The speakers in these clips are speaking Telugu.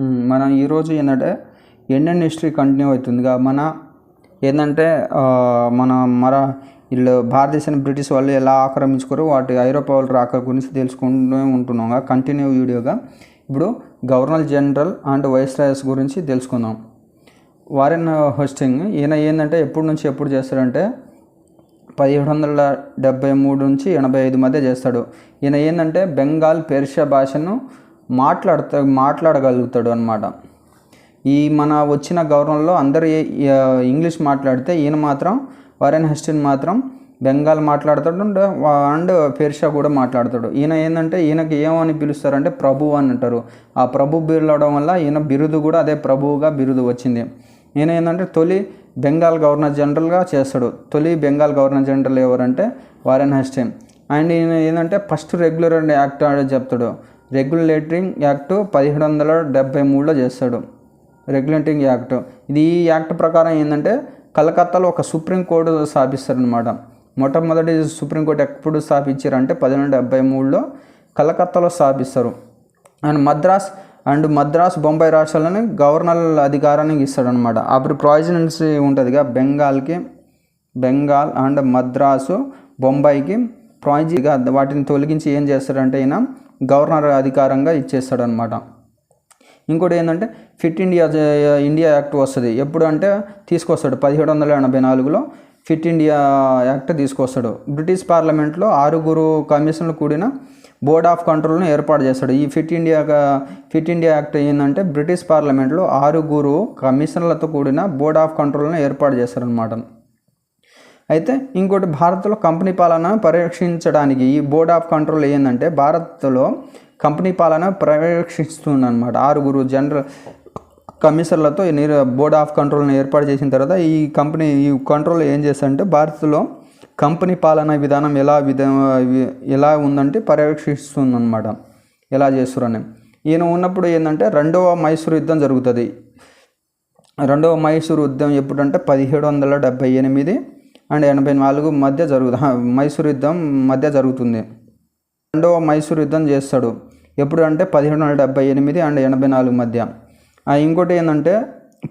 మనం ఈరోజు ఏంటంటే ఇండియన్ హిస్టరీ కంటిన్యూ అవుతుందిగా మన ఏంటంటే మన మన వీళ్ళు భారతదేశాన్ని బ్రిటిష్ వాళ్ళు ఎలా ఆక్రమించుకోరు వాటి ఐరోపా వాళ్ళ రాక గురించి తెలుసుకుంటూ ఉంటున్నాం. కంటిన్యూ వీడియోగా. ఇప్పుడు governor general and viceroys గురించి తెలుసుకుందాం. వారెన్ హోస్టింగ్ ఈయన ఏంటంటే ఎప్పటి నుంచి ఎప్పుడు చేస్తాడంటే పదిహేడు వందల డెబ్బై మూడు నుంచి ఎనభై ఐదు మధ్య చేస్తాడు. ఈయన ఏంటంటే బెంగాల్ పెర్షియా భాషను మాట్లాడుతా మాట్లాడగలుగుతాడు అనమాట ఈ మన వచ్చిన గౌరవంలో అందరు ఇంగ్లీష్ మాట్లాడితే ఈయన మాత్రం వరెన్ హెస్టిన్ మాత్రం బెంగాల్ మాట్లాడతాడు అండ్ అండ్ పెర్షియా కూడా మాట్లాడతాడు. ఈయన ఏంటంటే ఈయనకి ఏమని పిలుస్తారంటే ప్రభు అని అంటారు. ఆ ప్రభు పిలవడం వల్ల ఈయన బిరుదు కూడా అదే ప్రభువుగా బిరుదు వచ్చింది. ఈయన ఏంటంటే తొలి బెంగాల్ గవర్నర్ జనరల్గా చేస్తాడు. తొలి బెంగాల్ గవర్నర్ జనరల్ ఎవరంటే వారెన్ హెస్టిన్. అండ్ ఈయన ఏంటంటే ఫస్ట్ రెగ్యులర్ యాక్ట్ అని చెప్తాడు రెగ్యులేటరింగ్ యాక్ట్ పదిహేడు వందల డెబ్బై మూడులో చేస్తాడు. Regulating act. ఇది ఈ యాక్ట్ ప్రకారం ఏంటంటే కలకత్తాలో ఒక సుప్రీం కోర్టు స్థాపిస్తారనమాట మొట్టమొదటి సుప్రీంకోర్టు ఎప్పుడు స్థాపించారంటే పదిహేను డెబ్బై మూడులో కలకత్తాలో స్థాపిస్తారు. అండ్ మద్రాస్ అండ్ మద్రాస్ బొంబాయి రాష్ట్రాలని గవర్నర్ అధికారానికి ఇస్తాడనమాట అప్పుడు ప్రావిజనెన్సీ ఉంటుందిగా బెంగాల్కి బెంగాల్ అండ్ మద్రాసు బొంబాయికి ప్రాయిజీగా వాటిని తొలగించి ఏం చేస్తారంటే ఈయన గవర్నర్ అధికారంగా ఇచ్చేస్తాడనమాట ఇంకోటి ఏంటంటే ఫిట్ ఇండియా ఇండియా యాక్ట్ వస్తుంది. ఎప్పుడు అంటే తీసుకొస్తాడు. పదిహేడు వందల ఎనభై నాలుగులో ఫిట్ ఇండియా యాక్ట్ తీసుకొస్తాడు. బ్రిటిష్ పార్లమెంట్లో ఆరుగురు కమిషన్లు కూడిన బోర్డ్ ఆఫ్ కంట్రోల్ను ఏర్పాటు చేస్తాడు. ఈ Pitt India Pitt India act ఏంటంటే బ్రిటిష్ పార్లమెంట్లో ఆరుగురు కమిషన్లతో కూడిన బోర్డ్ ఆఫ్ కంట్రోల్ను ఏర్పాటు చేస్తారనమాట అయితే ఇంకోటి భారత్లో కంపెనీ పాలన పరీక్షించడానికి ఈ బోర్డ్ ఆఫ్ కంట్రోల్ ఏంటంటే భారత్లో కంపెనీ పాలన పర్యవేక్షిస్తుందన్నమాట ఆరుగురు జనరల్ కమిషనర్లతో బోర్డ్ ఆఫ్ కంట్రోల్ని ఏర్పాటు చేసిన తర్వాత ఈ కంపెనీ ఈ కంట్రోల్ ఏం చేస్తారంటే భారత్లో కంపెనీ పాలన విధానం ఎలా విధ ఎలా ఉందంటే పర్యవేక్షిస్తుందన్నమాట ఎలా చేస్తారని. ఈయన ఉన్నప్పుడు ఏంటంటే రెండవ మైసూరు యుద్ధం జరుగుతుంది. రెండవ మైసూరు యుద్ధం ఎప్పుడంటే పదిహేడు వందల డెబ్బై ఎనిమిది అండ్ ఎనభై నాలుగు మధ్య జరుగుతుంది మైసూరు యుద్ధం మధ్య జరుగుతుంది. రెండవ మైసూరు యుద్ధం చేస్తాడు. ఎప్పుడు అంటే పదిహేడు వందల డెబ్బై ఎనిమిది అండ్ ఎనభై నాలుగు మధ్య. ఇంకోటి ఏంటంటే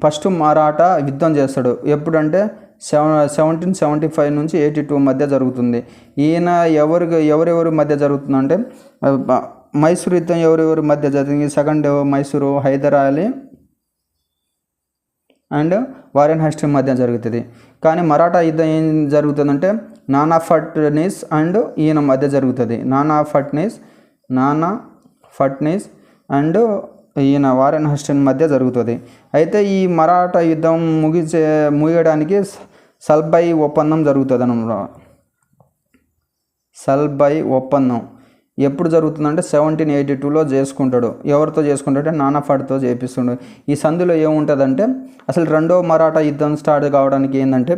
ఫస్ట్ మరాఠా యుద్ధం చేస్తాడు. ఎప్పుడంటే సెవెన్ సెవెంటీన్ సెవెంటీ ఫైవ్ నుంచి ఎయిటీ టూ మధ్య జరుగుతుంది. ఈయన ఎవరు ఎవరెవరి మధ్య జరుగుతుందంటే మైసూర్ యుద్ధం ఎవరెవరి మధ్య జరిగింది? Second Mysore Hyder Ali and Warren Hastings మధ్య జరుగుతుంది. కానీ మరాఠా యుద్ధం ఏం జరుగుతుందంటే నానా ఫట్నీస్ అండ్ ఈయన మధ్య జరుగుతుంది. నానా ఫట్నీస్ నానా ఫట్నీస్ అండ్ ఈయన వారెన్ హస్టిన్ మధ్య జరుగుతుంది. అయితే ఈ మరాఠా యుద్ధం ముగిసే ముగియడానికి సల్బై ఒప్పందం జరుగుతుంది అనమాట సల్బై ఒప్పందం. ఎప్పుడు జరుగుతుందంటే సెవెంటీన్ ఎయిటీ టూలో చేసుకుంటాడు. ఎవరితో చేసుకుంటాడంటే నానాఫాడ్తో చేపిస్తుండు. ఈ సంధిలో ఏముంటుందంటే అసలు రెండో మరాఠా యుద్ధం స్టార్ట్ కావడానికి ఏంటంటే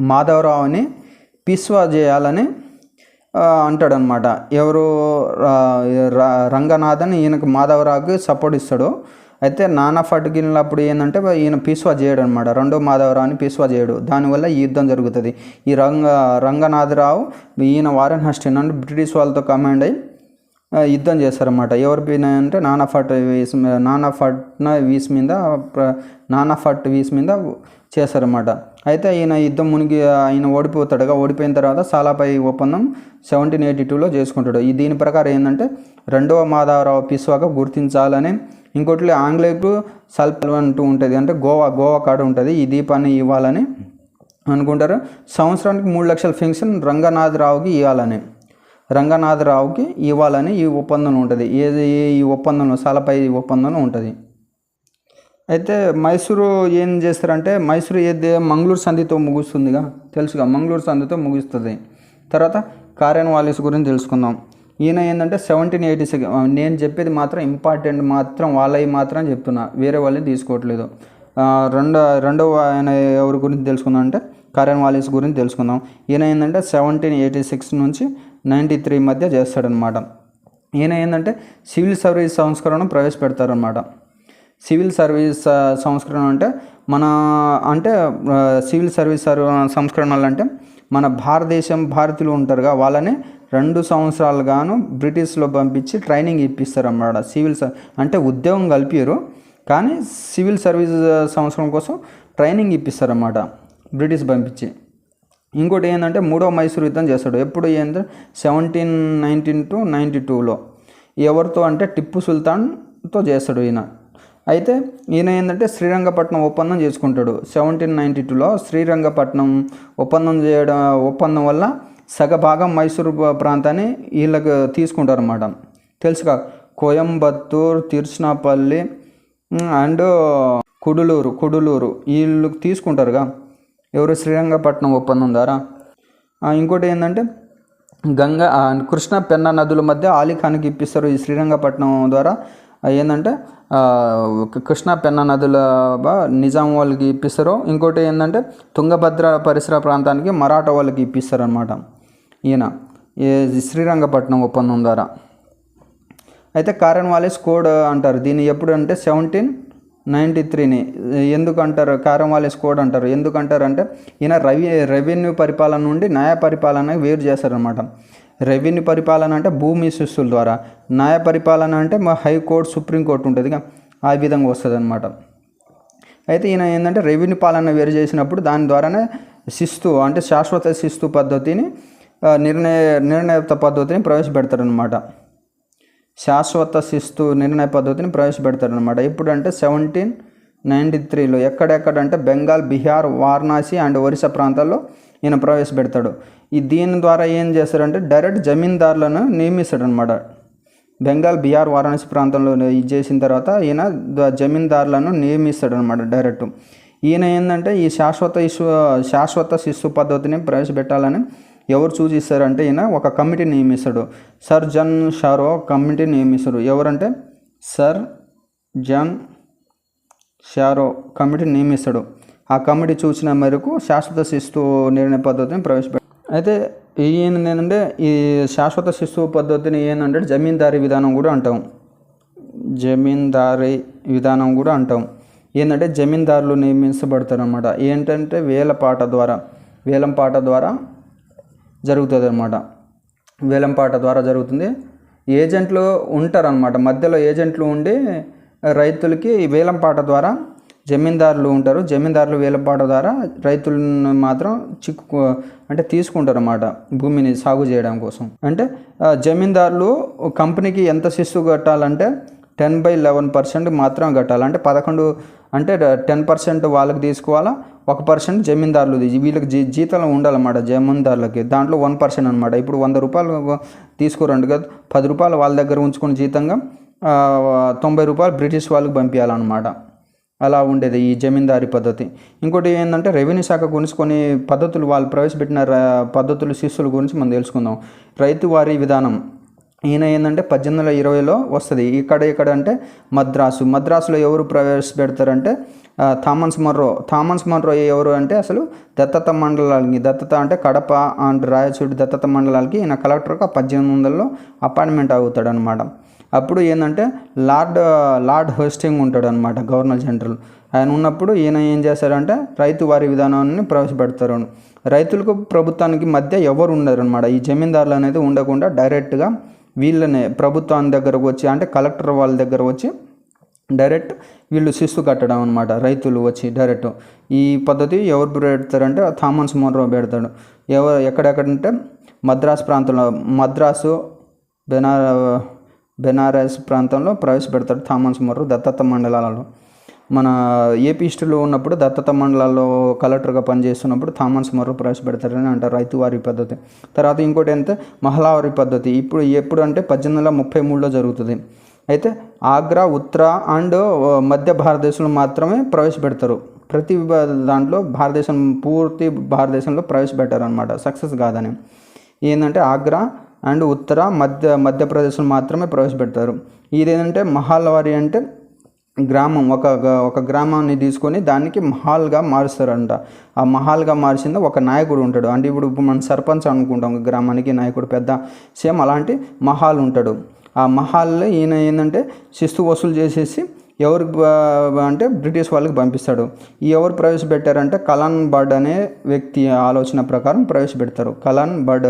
మాధవరావుని పిస్వా చేయాలని అంటాడనమాట. ఎవరు రంగనాథన్ ఈయనకు మాధవరావుకి సపోర్ట్ ఇస్తాడు. అయితే నానా ఫట్గినప్పుడు ఏంటంటే ఈయన పీస్వా చేయడు అనమాట రెండో మాధవరావుని పీస్వా చేయడు. దానివల్ల ఈ యుద్ధం జరుగుతుంది. ఈ రంగ రంగనాథరావు ఈయన వారెన్ హస్టిన్ అంటే బ్రిటిష్ వాళ్ళతో కమాండ్ అయ్యి యుద్ధం చేస్తారన్నమాట. ఎవరి పైన అంటే నానా ఫట్ వీస్ నానా ఫట్న వీస్ మీద ప్ర- నానా ఫట్ వీస్ మీద చేస్తారన్నమాట. అయితే ఈయన యుద్ధం మునిగి ఆయన ఓడిపోతాడుగా. ఓడిపోయిన తర్వాత సాలాపై ఒప్పందం సెవెంటీన్ ఎయిటీ టూలో చేసుకుంటాడు. ఈ దీని ప్రకారం ఏంటంటే రెండవ మాధవరావు పిస్వాగా గుర్తించాలని ఇంకోటి ఆంగ్లేయులకు సల్పల్ అంటూ ఉంటుంది. అంటే గోవా గోవా కాడ ఉంటుంది. ఈ దీపాన్ని ఇవ్వాలని అనుకుంటారు. సంవత్సరానికి మూడు లక్షల ఫింక్షన్ రంగనాథరావుకి ఇవ్వాలని. రంగనాథరావుకి ఇవ్వాలని ఈ ఒప్పందం ఉంటుంది. ఏది ఈ ఒప్పందంలో సాలపై ఒప్పందంలో ఉంటుంది. అయితే మైసూరు ఏం చేస్తారంటే మైసూరు ఏది మంగళూరు సంధితో ముగుస్తుందిగా తెలుసుగా? మంగళూరు సంధితో ముగుస్తుంది. తర్వాత కారెన్ వాలీస్ గురించి తెలుసుకుందాం. ఈయన ఏంటంటే సెవెంటీన్ ఎయిటీ సెకండ్ నేను చెప్పేది మాత్రం ఇంపార్టెంట్ మాత్రం వాళ్ళవి మాత్రం చెప్తున్నా. వేరే వాళ్ళని తీసుకోవట్లేదు. రెండో రెండవ ఆయన ఎవరి గురించి తెలుసుకుందాం అంటే కరెన్ వాలిస్ గురించి తెలుసుకుందాం. ఈయన ఏంటంటే సెవెంటీన్ ఎయిటీ సిక్స్ నుంచి నైంటీ త్రీ మధ్య చేస్తాడనమాట ఈయన ఏంటంటే సివిల్ సర్వీస్ సంస్కరణ ప్రవేశపెడతారనమాట సివిల్ సర్వీస్ సంస్కరణ అంటే మన అంటే సివిల్ సర్వీస్ సంస్కరణలు అంటే మన భారతదేశం భారతీయులు ఉంటారుగా వాళ్ళని రెండు సంవత్సరాలు గాను బ్రిటిష్లో పంపించి ట్రైనింగ్ ఇప్పిస్తారు అన్నమాట సివిల్ అంటే ఉద్యోగం కలిపారు కానీ సివిల్ సర్వీస్ సంవత్సరం కోసం ట్రైనింగ్ ఇప్పిస్తారు అన్నమాట బ్రిటిష్ పంపించి. ఇంకోటి ఏంటంటే మూడో మైసూర్ యుద్ధం చేస్తాడు. ఎప్పుడు ఏంటంటే సెవెంటీన్ నైన్టీన్ టు నైంటీ టూలో. ఎవరితో అంటే టిప్పు సుల్తాన్తో చేస్తాడు ఈయన. అయితే ఈయన ఏంటంటే శ్రీరంగపట్నం ఒప్పందం చేసుకుంటాడు. సెవెంటీన్ నైంటీ టూలో శ్రీరంగపట్నం ఒప్పందం చేయడం ఒప్పందం వల్ల సగభాగం మైసూరు ప్రాంతాన్ని వీళ్ళకి తీసుకుంటారు అన్నమాట తెలుసుగా కోయంబత్తూర్ తిరుచినాపల్లి అండ్ కుడులూరు కుడులూరు వీళ్ళు తీసుకుంటారుగా. ఎవరు? శ్రీరంగపట్నం ఒప్పందం ద్వారా. ఇంకోటి ఏంటంటే గంగా కృష్ణ పెన్న నదుల మధ్య ఆలిఖానికి ఇప్పిస్తారు ఈ శ్రీరంగపట్నం ద్వారా. ఏంటంటే కృష్ణా కృష్ణ నదుల నిజాం వాళ్ళకి ఇప్పిస్తారు. ఇంకోటి ఏంటంటే తుంగభద్ర పరిసర ప్రాంతానికి మరాఠా వాళ్ళకి ఇప్పిస్తారు అనమాట ఈయన. ఈ శ్రీరంగపట్నం ఒప్పందం ద్వారా. అయితే కారన్ వాలేస్ కోడ్ అంటారు. దీన్ని ఎప్పుడు అంటే సెవెంటీన్ నైంటీ త్రీని. ఎందుకంటారు? కారం వాలేస్ కోడ్ అంటారు. ఎందుకంటారు అంటే ఈయన రవి రెవెన్యూ పరిపాలన నుండి న్యాయ పరిపాలన వేరు చేశారనమాట రెవెన్యూ పరిపాలన అంటే భూమి శిస్తుల ద్వారా. న్యాయ పరిపాలన అంటే మా హైకోర్టు సుప్రీంకోర్టు ఉంటుంది ఆ విధంగా వస్తుంది అనమాట అయితే ఈయన ఏంటంటే రెవెన్యూ పాలన వేరు చేసినప్పుడు దాని ద్వారానే శిస్తు అంటే శాశ్వత శిస్తు పద్ధతిని నిర్ణయ నిర్ణయత పద్ధతిని ప్రవేశపెడతారనమాట శాశ్వత శిస్తు నిర్ణయ పద్ధతిని ప్రవేశపెడతారనమాట ఇప్పుడంటే సెవెంటీన్ నైంటీ త్రీలో ఎక్కడెక్కడంటే బెంగాల్ బీహార్ వారణాసి అండ్ ఒరిస్సా ప్రాంతాల్లో ఈయన ప్రవేశపెడతాడు. ఈ దీని ద్వారా ఏం చేస్తారంటే డైరెక్ట్ జమీందారులను నియమిస్తాడనమాట బెంగాల్ బీహార్ వారణాసి ప్రాంతంలో ఇది చేసిన తర్వాత ఈయన జమీందారులను నియమిస్తాడనమాట డైరెక్ట్. ఈయన ఏంటంటే ఈ శాశ్వత ఇసు శాశ్వత శిస్తు పద్ధతిని ప్రవేశపెట్టాలని ఎవరు సూచిస్తారంటే ఈయన ఒక కమిటీ నియమిస్తాడు. సర్ జన్ షారో కమిటీ నియమిస్తాడు. ఎవరంటే? సర్ జన్ షారో కమిటీ నియమిస్తాడు. ఆ కమిటీ చూసిన మేరకు శాశ్వత శిస్తు నిర్ణయ పద్ధతిని ప్రవేశపెట్టారు అయితే ఈయన ఏంటంటే ఈ శాశ్వత శిస్తు పద్ధతిని ఏంటంటే జమీందారీ విధానం కూడా అంటాం. జమీందారీ విధానం కూడా అంటాం. ఏంటంటే జమీందారులు నియమించబడతారు అనమాట ఏంటంటే వేలపాట ద్వారా వేలం పాట ద్వారా జరుగుతుంది అనమాట వేలంపాట ద్వారా జరుగుతుంది. ఏజెంట్లు ఉంటారనమాట మధ్యలో ఏజెంట్లు ఉండి రైతులకి వేలంపాట ద్వారా జమీందారులు ఉంటారు. జమీందారులు వేలంపాట ద్వారా రైతులను మాత్రం చిక్కు అంటే తీసుకుంటారు అన్నమాట భూమిని సాగు చేయడం కోసం. అంటే జమీందారులు కంపెనీకి ఎంత శిస్తు కట్టాలంటే టెన్ బై లెవెన్ పర్సెంట్ మాత్రం కట్టాలి. అంటే పదకొండు అంటే టెన్ పర్సెంట్ వాళ్ళకి తీసుకోవాలా? ఒక పర్సెంట్ జమీందారులు వీళ్ళకి జీ జీతాలు ఉండాలన్నమాట జమీందారులకి. దాంట్లో వన్ పర్సెంట్ అనమాట ఇప్పుడు వంద రూపాయలు తీసుకోరండి కదా పది రూపాయలు వాళ్ళ దగ్గర ఉంచుకుని జీతంగా తొంభై రూపాయలు బ్రిటిష్ వాళ్ళకి పంపించాలన్నమాట అలా ఉండేది ఈ జమీందారీ పద్ధతి. ఇంకోటి ఏంటంటే రెవెన్యూ శాఖ గురించి కొన్ని పద్ధతులు వాళ్ళు ప్రవేశపెట్టిన పద్ధతులు శిష్యుల గురించి మనం తెలుసుకుందాం. రైతువారీ విధానం. ఈయన ఏంటంటే పద్దెనిమిది వందల ఇరవైలో వస్తుంది. ఇక్కడ ఇక్కడ అంటే మద్రాసు. మద్రాసులో ఎవరు ప్రవేశపెడతారంటే థామన్స్ మర్రో. థామన్స్ మర్రో ఎవరు అంటే అసలు దత్తత మండలాలకి దత్తత అంటే కడప అండ్ రాయచూడి దత్తత మండలాలకి ఈయన కలెక్టర్గా పద్దెనిమిది వందలలో అపాయింట్మెంట్ అవుతాడు అనమాట అప్పుడు ఏంటంటే లార్డ్ లార్డ్ హోస్టింగ్ ఉంటాడు అనమాట గవర్నర్ జనరల్. ఆయన ఉన్నప్పుడు ఈయన ఏం చేశారంటే రైతు వారి విధానాన్ని ప్రవేశపెడతారు. రైతులకు ప్రభుత్వానికి మధ్య ఎవరు ఉండరు అనమాట ఈ జమీందారులు అనేది ఉండకుండా డైరెక్ట్గా వీళ్ళనే ప్రభుత్వం దగ్గరకు వచ్చి అంటే కలెక్టర్ వాళ్ళ దగ్గర వచ్చి డైరెక్ట్ వీళ్ళు శిస్తు కట్టడం అనమాట రైతులు వచ్చి డైరెక్ట్. ఈ పద్ధతి ఎవరు పెడతారంటే థామన్స్ మోర్రో పెడతాడు. ఎవరు ఎక్కడెక్కడంటే మద్రాసు ప్రాంతంలో మద్రాసు బెనార బెనారస్ ప్రాంతంలో ప్రవేశపెడతాడు థామన్స్ మోర్రో దత్తత్త మండలాలలో. మన ఏపీ ఉన్నప్పుడు దత్తత మండలాల్లో కలెక్టర్గా పనిచేస్తున్నప్పుడు థామన్స్ మరో ప్రవేశపెడతారని అంటారు రైతువారి పద్ధతి. తర్వాత ఇంకోటి ఏంటంటే మహలావారి పద్ధతి. ఇప్పుడు ఎప్పుడు అంటే పద్దెనిమిది వందల ముప్పై మూడులో జరుగుతుంది. అయితే ఆగ్రా ఉత్తర అండ్ మధ్య భారతదేశంలో మాత్రమే ప్రవేశపెడతారు. ప్రతి దాంట్లో భారతదేశం పూర్తి భారతదేశంలో ప్రవేశపెట్టారు అనమాట సక్సెస్ కాదని. ఏంటంటే ఆగ్రా అండ్ ఉత్తర మధ్య మధ్యప్రదేశ్లో మాత్రమే ప్రవేశపెడతారు. ఇదేంటంటే మహల్వారి అంటే గ్రామం ఒక గ- ఒక గ్రామాన్ని తీసుకొని దానికి మహాల్గా మారుస్తారంట. ఆ మహాల్గా మార్చింది ఒక నాయకుడు ఉంటాడు. అంటే ఇప్పుడు మనం సర్పంచ్ అనుకుంటాం ఒక గ్రామానికి నాయకుడు పెద్ద సేమ్ అలాంటి మహాల్ ఉంటాడు. ఆ మహాల్లో ఈయన ఏంటంటే శిస్తు వసూలు చేసేసి ఎవరు అంటే బ్రిటిష్ వాళ్ళకి పంపిస్తాడు. ఈ ఎవరు ప్రవేశపెట్టారంటే కలాన్ బర్డ్ అనే వ్యక్తి ఆలోచన ప్రకారం ప్రవేశపెడతారు. కలాన్ బర్డ్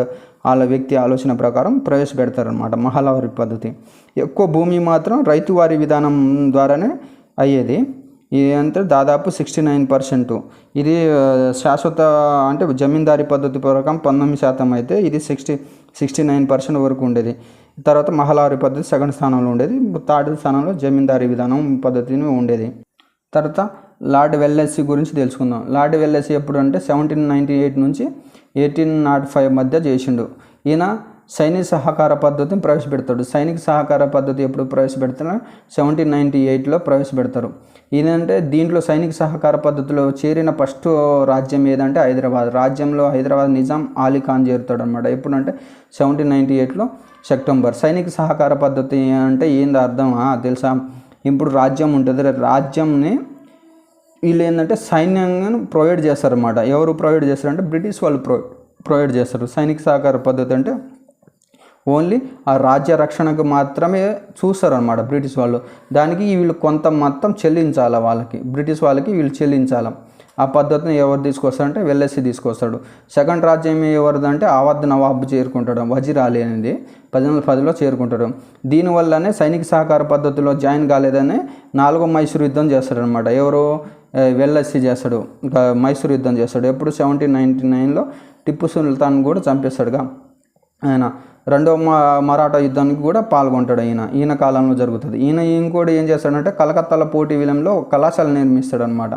వాళ్ళ వ్యక్తి ఆలోచన ప్రకారం ప్రవేశపెడతారు అనమాట మహాలవారి పద్ధతి. ఎక్కువ భూమి మాత్రం రైతువారి విధానం ద్వారానే అయ్యేది. ఇది అంటే దాదాపు సిక్స్టీ నైన్ పర్సెంట్. ఇది శాశ్వత అంటే జమీందారీ పద్ధతి ప్రకారం పంతొమ్మిది శాతం అయితే ఇది సిక్స్టీ సిక్స్టీ నైన్ పర్సెంట్ వరకు ఉండేది. తర్వాత మహలారి పద్ధతి సెకండ్ స్థానంలో ఉండేది. థర్డ్ స్థానంలో జమీందారీ విధానం పద్ధతిని ఉండేది. తర్వాత లార్డ్ వెల్లెస్సీ గురించి తెలుసుకుందాం. లార్డ్ వెల్లెస్సీ ఎప్పుడు అంటే సెవెంటీన్ నైంటీ ఎయిట్ నుంచి ఎయిటీన్ నాట్ ఫైవ్ మధ్య చేసిండు. ఈయన సైనిక సహకార పద్ధతిని ప్రవేశపెడతాడు. సైనిక సహకార పద్ధతి ఎప్పుడు ప్రవేశపెడతారు సెవెంటీన్ నైంటీ ఎయిట్లో ప్రవేశపెడతారు. ఇదంటే దీంట్లో సైనిక సహకార పద్ధతిలో చేరిన ఫస్ట్ రాజ్యం ఏదంటే హైదరాబాద్. రాజ్యంలో హైదరాబాద్ నిజాం అలీ ఖాన్ చేరుతాడు అనమాట ఎప్పుడంటే సెవెంటీన్ నైంటీ ఎయిట్లో సెప్టెంబర్. సైనిక సహకార పద్ధతి అంటే ఏంది అర్థమా తెలుసా? ఇప్పుడు రాజ్యం ఉంటుంది. రాజ్యంని వీళ్ళు ఏంటంటే సైన్యాన్ని ప్రొవైడ్ చేస్తారన్నమాట. ఎవరు ప్రొవైడ్ చేస్తారంటే బ్రిటిష్ వాళ్ళు ప్రొ ప్రొవైడ్ చేస్తారు. సైనిక సహకార పద్ధతి అంటే ఓన్లీ ఆ రాజ్య రక్షణకు మాత్రమే చూస్తారనమాట బ్రిటిష్ వాళ్ళు. దానికి వీళ్ళు కొంత మొత్తం చెల్లించాలి వాళ్ళకి? బ్రిటిష్ వాళ్ళకి వీళ్ళు చెల్లించాలి? ఆ పద్ధతిని ఎవరు తీసుకొస్తారంటే వెల్లెస్సి తీసుకొస్తాడు. సెకండ్ రాజ్యం ఎవరిదంటే ఆవద్ నవాబ్ చేరుకుంటాడు వజీర్ అలీ అనేది పద్దెనిమిది పదిలో చేరుకుంటాడు. దీనివల్లనే సైనిక సహకార పద్ధతిలో జాయిన్ కాలేదని నాలుగో మైసూరు యుద్ధం చేస్తాడనమాట ఎవరు? ఏ, చేస్తాడు. ఇంకా మైసూరు యుద్ధం చేస్తాడు. ఎప్పుడు? సెవెంటీన్ నైంటీ నైన్లో టిప్పు సుల్తాన్ కూడా చంపేస్తాడుగా. ఆయన రెండవ మరాఠా యుద్ధానికి కూడా పాల్గొంటాడు ఈయన. ఈయన కాలంలో జరుగుతుంది. ఈయన ఇంకోటి ఏం చేస్తాడంటే కలకత్తాలో పోటీ విలియంలో కళాశాల నిర్మిస్తాడు అనమాట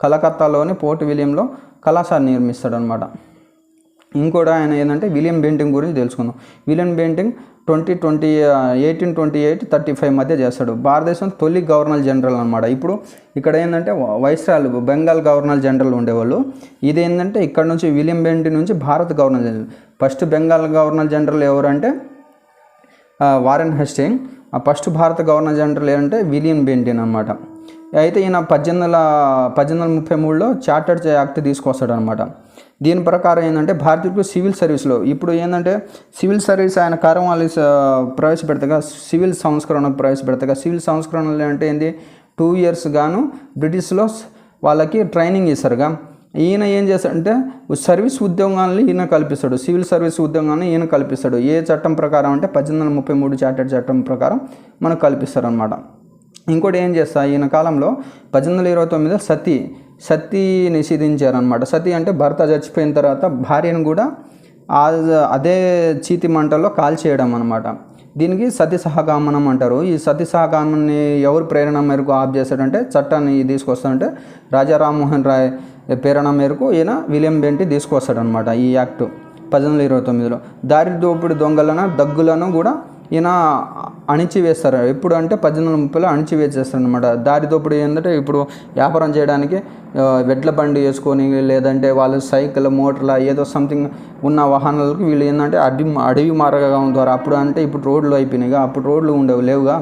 కలకత్తాలోని పోర్ట్ విలియంలో కళాశాల నిర్మిస్తాడు అనమాట ఇంకోటి ఆయన ఏంటంటే విలియం పెయింటింగ్ గురించి తెలుసుకుందాం. William Bentinck twenty twenty eighteen twenty eight thirty five మధ్య చేస్తాడు. భారతదేశం తొలి గవర్నర్ జనరల్ అనమాట ఇప్పుడు ఇక్కడ ఏంటంటే వైస్రాయల్ బెంగాల్ గవర్నర్ జనరల్ ఉండేవాళ్ళు. ఇది ఏంటంటే ఇక్కడ నుంచి విలియం బెంటింగ్ నుంచి Bharat governor general. First Bengal governor general ఎవరంటే వారెన్ హెస్టింగ్. ఆ ఫస్ట్ భారత గవర్నర్ జనరల్ ఏంటంటే విలియం బెంటిన్ అనమాట అయితే ఈయన పద్దెనిమిది వందల పద్దెనిమిది వందల ముప్పై మూడులో చార్టర్డ్ యాక్ట్ తీసుకొస్తాడు అనమాట దీని ప్రకారం ఏంటంటే భారతీయులకు సివిల్ సర్వీస్లో ఇప్పుడు ఏంటంటే సివిల్ సర్వీస్ ఆయన కార్యవాళ్ళు ప్రవేశపెడతగా సివిల్ సంస్కరణ ప్రవేశపెడతగా సివిల్ సంస్కరణలు అంటే ఏంటి టూ ఇయర్స్ గాను బ్రిటిష్లో వాళ్ళకి ట్రైనింగ్ ఇస్తారుగా. ఈయన ఏం చేస్తాడంటే సర్వీస్ ఉద్యోగాలను ఈయన కల్పిస్తాడు. సివిల్ సర్వీస్ ఉద్యోగాన్ని ఈయన కల్పిస్తాడు. ఏ చట్టం ప్రకారం అంటే పద్దెనిమిది వందల ముప్పై మూడు చార్టెడ్ చట్టం ప్రకారం మనకు కల్పిస్తారనమాట. ఇంకోటి ఏం చేస్తా? ఈయన కాలంలో పద్దెనిమిది వందల ఇరవై తొమ్మిదిలో సతీ సతీ నిషేధించారనమాట సతీ అంటే భర్త చచ్చిపోయిన తర్వాత భార్యను కూడా అదే చీతి మంటల్లో కాల్చేయడం అనమాట దీనికి సతీ సహగామనం అంటారు. ఈ సతి సహగామన్ని ఎవరు ప్రేరణ మేరకు ఆప్ చేశాడంటే చట్టాన్ని తీసుకొస్తాడంటే రాజా రామ్మోహన్ రాయ్ ప్రేరణ మేరకు ఈయన విలియం బెంటి తీసుకొస్తాడనమాట ఈ యాక్ట్ పద్దెనిమిది వందల ఇరవై తొమ్మిదిలో. దారి దోపిడి దొంగలను దగ్గులను కూడా ఈయన అణిచివేస్తారు. ఎప్పుడు అంటే పద్దెనిమిది ముప్పైలో అణిచివేసేస్తారు అనమాట దారితోపడి ఏంటంటే ఇప్పుడు వ్యాపారం చేయడానికి వెడ్ల బండి వేసుకొని లేదంటే వాళ్ళు సైకిల్ మోటార్ల ఏదో సంథింగ్ ఉన్న వాహనాలకు వీళ్ళు ఏంటంటే అడవి అడవి మార్గం ద్వారా అప్పుడు అంటే ఇప్పుడు రోడ్లు అయిపోయినాయిగా అప్పుడు రోడ్లు ఉండేవి లేవుగా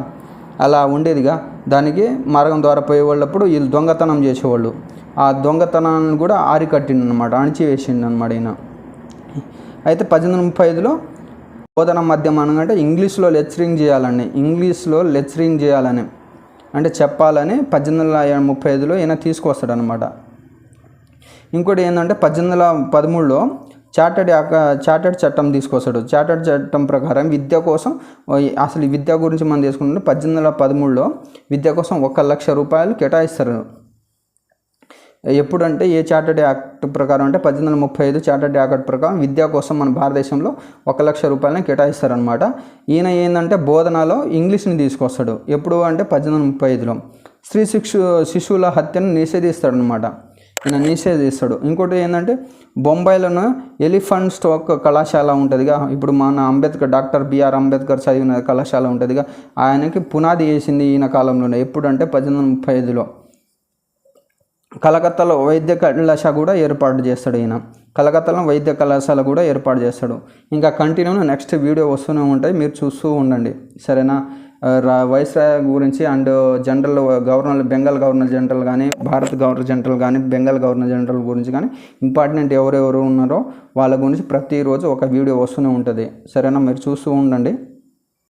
అలా ఉండేదిగా దానికి మార్గం ద్వారా పోయేవాళ్ళప్పుడు వీళ్ళు దొంగతనం చేసేవాళ్ళు. ఆ దొంగతనాన్ని కూడా ఆరికట్టిండు అనమాట అణిచివేసిండు అనమాట ఈయన. అయితే పద్దెనిమిది ముప్పై ఐదులో బోధన మధ్యం అనగంటే ఇంగ్లీష్లో లెక్చరింగ్ చేయాలని ఇంగ్లీష్లో లెక్చరింగ్ చేయాలని. అంటే చెప్పాలని పద్దెనిమిది వందల ముప్పై ఐదులో ఈయన తీసుకొస్తాడు అనమాట ఇంకోటి ఏంటంటే పద్దెనిమిది వందల పదమూడులో చార్టెడ్ యాక చార్టెడ్ చట్టం తీసుకొస్తాడు. చార్టెడ్ చట్టం ప్రకారం విద్య కోసం అసలు ఈ విద్య గురించి మనం తీసుకుంటే పద్దెనిమిది వందల పదమూడులో విద్య కోసం ఒక లక్ష రూపాయలు కేటాయిస్తారు. ఎప్పుడంటే ఏ చార్టర్డ్ యాక్ట్ ప్రకారం అంటే పద్దెనిమిది వందల ముప్పై ఐదు చార్టర్డ్ యాక్ట్ ప్రకారం విద్య కోసం మన భారతదేశంలో ఒక లక్ష రూపాయలని కేటాయిస్తారనమాట ఈయన ఏంటంటే బోధనలో ఇంగ్లీష్ని తీసుకొస్తాడు. ఎప్పుడు అంటే పద్దెనిమిది వందల ముప్పై ఐదులో. స్త్రీ శిక్షు శిశువుల హత్యను నిషేధిస్తాడనమాట ఈయన నిషేధిస్తాడు. ఇంకోటి ఏంటంటే బొంబాయిలోనూ ఎలిఫెంట్ స్టోక్ కళాశాల ఉంటుందిగా. ఇప్పుడు మన అంబేద్కర్ డాక్టర్ బిఆర్ అంబేద్కర్ చదివిన కళాశాల ఉంటుందిగా. ఆయనకి పునాది వేసింది ఈయన కాలంలోనే. ఎప్పుడంటే పద్దెనిమిది వందల ముప్పై ఐదులో. కలకత్తాలో వైద్య కళాశాల కూడా ఏర్పాటు చేస్తాడు ఈయన. కలకత్తాలో వైద్య కళాశాల కూడా ఏర్పాటు చేస్తాడు. ఇంకా కంటిన్యూ నెక్స్ట్ వీడియో వస్తూనే ఉంటాయి. మీరు చూస్తూ ఉండండి. సరేనా? రా వైస్రాయ్ గురించి and general governor Bengal governor general కానీ భారత్ గవర్నర్ జనరల్ కానీ బెంగాల్ గవర్నర్ జనరల్ గురించి కానీ ఇంపార్టెంట్ ఎవరెవరు ఉన్నారో వాళ్ళ గురించి ప్రతిరోజు ఒక వీడియో వస్తూనే ఉంటుంది. సరేనా? మీరు చూస్తూ ఉండండి.